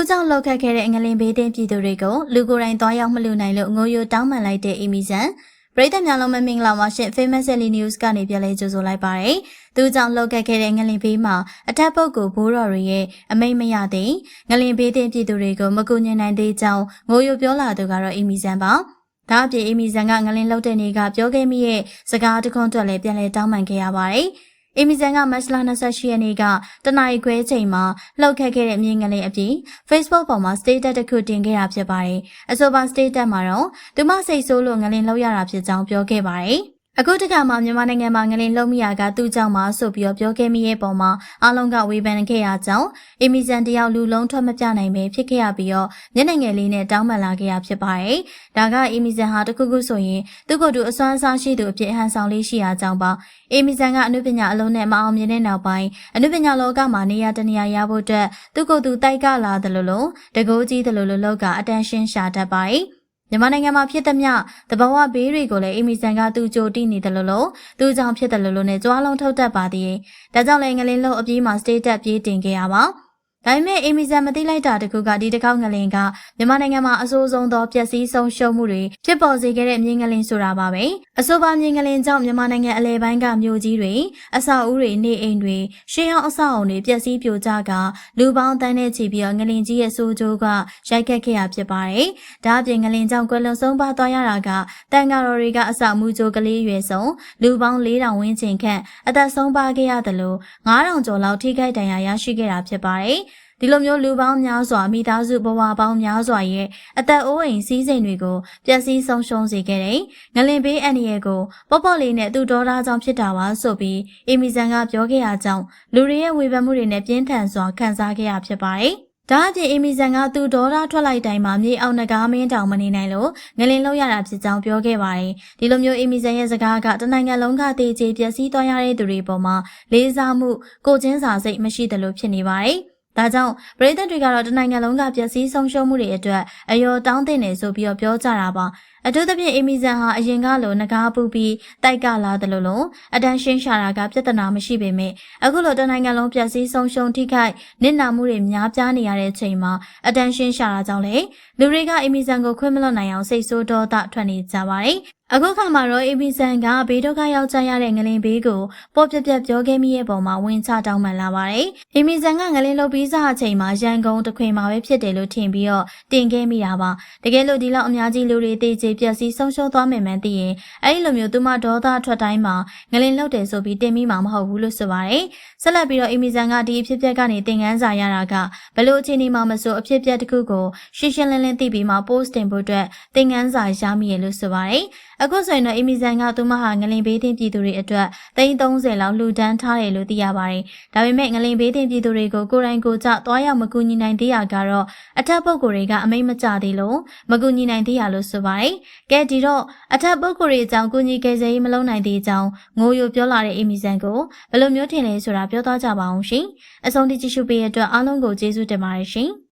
သူကြောင့်လောက်ခတ်ခဲ့တဲ့ငလင်ဘေးတင်ပြည်သူတွေကိုလူကိုယ်တိုင်သွားရောက်မလူနိုင်လို့ငိုယိုတောင်းပန်လိုက်တဲ့အီမီဆန်ပရိသတ်များလုံးမမင်္ဂလာပါရှင် Famous Daily News ကနေပြန်လဲကြိုဆိုလိုက်ပါရယ်။သူကြောင့်လောက်ခတ်ခဲ့တဲ့ငလင်ဘေးမှာအထက်ပုတ်ကိုဘိုးတော်တွေရဲ့အမိတ်မရသေးငလင်ဘေးတင်ပြည်သူတွေကိုမကူညီနိုင်သေးကြောင်းငိုယိုပြောလာသူကတော့အီမီဆန်ပါ။ဒါအပြင်အီမီဆန်ကငလင်လောက်တဲ့နေ့ကပြောခဲ့မိရဲ့စကားတခွန်းအတွက်လည်းပြန်လဲတောင်းပန်ခဲ့ရပါတယ်။ အီမီဇန်ကမတ်လ28ရက်နေ့ကတနအီခွဲချိန်မှာလှုပ်ခတ်ခဲ့တဲ့မြင်းငလေးအပြင် Facebook ပေါ်မှာ status တစ်ခုတင်ခဲ့တာဖြစ်ပါတယ်။အဆိုပါ status မှာတော့သူမစိတ်ဆိုးလို့ငလင်လှုပ်ရတာဖြစ်ကြောင်းပြောခဲ့ပါတယ်။ အခုတခါမှမြန်မာနိုင်ငံမှာငလင်လုံးမိယာကသူ့ကြောင့်မှဆိုပြီးတော့ပြောခဲ့မိရဲ့ပုံမှာအားလုံးကဝေဖန်ခဲ့ရကြောင်းအီမီဇန်တယောက်လူလုံးထွက်မပြနိုင်ပဲဖြစ်ခဲ့ရပြီးတော့မျက်နှာငယ်လေးနဲ့တောင်းပန်လာခဲ့ရဖြစ်ပါတယ်။ဒါကအီမီဇန်ဟာတခုခုဆိုရင်သူ့ကိုယ်သူအစွမ်းအစားရှိသူအဖြစ်ဟန်ဆောင်လေးရှိရကြောင်းပါ။အီမီဇန်ကအနုပညာအလုံးနဲ့မအောင်မြင်တဲ့နောက်ပိုင်းအနုပညာလောကမှာနေရာတနေရာရဖို့အတွက်သူ့ကိုယ်သူတိုက်ကလာတယ်လို့လို့တကိုးကြီးတယ်လို့လို့လောက်ကအတန်ရှင်းရှာတတ်ပါတယ်။ မြန်မာနိုင်ငံမှာဖြစ်သမျှတဘာဝဘေးတွေကိုလည်းအီမီဆန်ကသူကြိုတိနေတယ်လို့လို့သူကြောင့်ဖြစ်တယ်လို့လို့နဲ့ကြွားလုံးထုတ်တတ်ပါသေးတယ်။ဒါကြောင့်လည်းငလင်းလို့အပြေးမှာ state တက်ပြေးတင်ခဲ့ရပါ။ ဒါပေမဲ့အီမီဇန်မသိလိုက်တာတခုကဒီတစ်ခေါက်ငလင်ကမြန်မာနိုင်ငံမှာအဆိုးဆုံးသောပျက်စီးဆုံးရှုံးမှုတွေဖြစ်ပေါ်စေခဲ့တဲ့မြေငလင်ဆိုတာပါပဲအဆိုပါမြေငလင်ကြောင့်မြန်မာနိုင်ငံအလဲပိုင်းကမြို့ကြီးတွေအဆောက်အဦတွေနေအိမ်တွေရှေးဟောင်းအဆောက်အုံတွေပျက်စီးပြိုကျကလူပေါင်းတန်းနဲ့ချီပြီးတော့ငလင်ကြီးရဲ့ဆိုးကျိုးကရိုက်ခတ်ခဲ့ရဖြစ်ပါတယ်ဒါအပြင်ငလင်ကြောင့်ကွယ်လွန်ဆုံးပါသွားရတာကတန်ဃာတော်တွေကအဆောက်အဦကျိုးကလေးရွယ်ဆုံးလူပေါင်း4000ဝန်းကျင်ခန့်အသက်ဆုံးပါခဲ့ရတယ်လို့9000ကျော်လောက်ထိခိုက်ဒဏ်ရာရရှိခဲ့တာဖြစ်ပါတယ် ဒီလိုမျိုးလူပေါင်းများစွာမိသားစုဘဝပေါင်းများစွာရဲ့အသက်အိုးအိမ်စည်းစိမ်တွေကိုပျက်စီးဆုံးရှုံးစေခဲ့တဲ့ငလင်ဘေးအန်ဒီရဲ့ကိုပေါ့ပေါ့လေးနဲ့သူ့ဒေါ်လာကြောင့်ဖြစ်တာပါဆိုပြီးအီမီဇန်ကပြောခဲ့ရကြောင်းလူတွေရဲ့ဝေဖန်မှုတွေနဲ့ပြင်းထန်စွာခံစားခဲ့ရဖြစ်ပါတယ်။ဒါအပြင်အီမီဇန်ကသူ့ဒေါ်လာထွက်လိုက်တိုင်းမှာမြေအောင်နဂါးမင်းတောင်မနေနိုင်လို့ငလင်လောက်ရတာဖြစ်ကြောင်းပြောခဲ့ပါတယ်။ဒီလိုမျိုးအီမီဇန်ရဲ့စကားကတနိုင်ငံလုံးကတည်ကြည်ပျက်စီးသွားရတဲ့သူတွေပေါ်မှာလေးစားမှုကိုချင်းစာစိတ်မရှိသလိုဖြစ်နေပါတယ်။ ဒါကြောင့်ပြည်သက်တွေကတော့တနိုင်ငံလုံးကပျက်စီးဆုံးရှုံးမှုတွေအတွက်အယောတောင်းတင်နေဆိုပြီးတော့ပြောကြတာပါအထူးသဖြင့်အီမီဇန်ဟာအရင်ကလိုငကားပူပြီးတိုက်ကလာတယ်လို့လုံးအတန်းရှင်းရှာတာကပြဿနာမရှိပေမဲ့အခုလိုတနိုင်ငံလုံးပျက်စီးဆုံးရှုံးထိခိုက်နစ်နာမှုတွေများပြားနေရတဲ့ချိန်မှာအတန်းရှင်းရှာတာကြောင့်လေလူတွေကအီမီဇန်ကိုခွင့်မလွတ်နိုင်အောင်စိတ်ဆိုးဒေါသထွက်နေကြပါတယ် အခုခါမှာတော့ ABC ကဘေးဒုက္ခရောက်ကြရတဲ့ငလင်ဘေးကိုပေါ်ပြပြပြောခဲ့မိရဲ့ပုံမှာဝင်ချတောင်းပန်လာပါတယ်။ ABC ကငလင်လုတ်ပြီးစားအချိန်မှာရန်ကုန်တခွင်မှာပဲဖြစ်တယ်လို့ထင်ပြီးတော့တင်ခဲ့မိတာပါ။တကယ်လို့ဒီလောက်အများကြီးလူတွေတေးချေပျက်စီးဆုံးရှုံးသွားမယ်မှန်းသိရင်အဲ့ဒီလိုမျိုးသူမဒေါသထွက်တိုင်းမှာငလင်လုတ်တယ်ဆိုပြီးတင်မိမှာမဟုတ်ဘူးလို့ဆိုပါတယ်။ဆက်လက်ပြီးတော့ ABC ကဒီအဖြစ်အပျက်ကနေသင်ခန်းစာရတာကဘလို့အခြေအနေမှာမဆိုအဖြစ်အပျက်တစ်ခုကိုရှင်းရှင်းလင်းလင်းသိပြီးမှ post တင်ဖို့အတွက်သင်ခန်းစာရမိရလို့ဆိုပါတယ်။အခုဆိုရင်တော့အီမီဇန်ကသူမဟာငလင်ဘေးတင်ပြည်သူတွေအတွက်330လောက်လှူဒန်းထားတယ်လို့သိရပါတယ်။ဒါပေမဲ့ငလင်ဘေးတင်ပြည်သူတွေကိုကိုယ်တိုင်ကိုယ်ကျသွားရောက်မကူညီနိုင်သေးရကတော့အထက်ပုဂ္ဂိုလ်တွေကအမိတ်မကျသေးလို့မကူညီနိုင်သေးရလို့ဆိုပါတယ်။ကဲဒီတော့အထက်ပုဂ္ဂိုလ်တွေအကြောင်းကူညီကယ်ဆယ်ရေးမလုပ်နိုင်သေးကြောင်းငိုယိုပြောလာတဲ့အီမီဇန်ကိုဘယ်လိုမျိုးထင်လဲဆိုတာပြောသွားကြပါအောင်ရှင်။အဆုံးထိကြည့်ရှုပေးတဲ့အတွက်အားလုံးကိုကျေးဇူးတင်ပါတယ်ရှင်။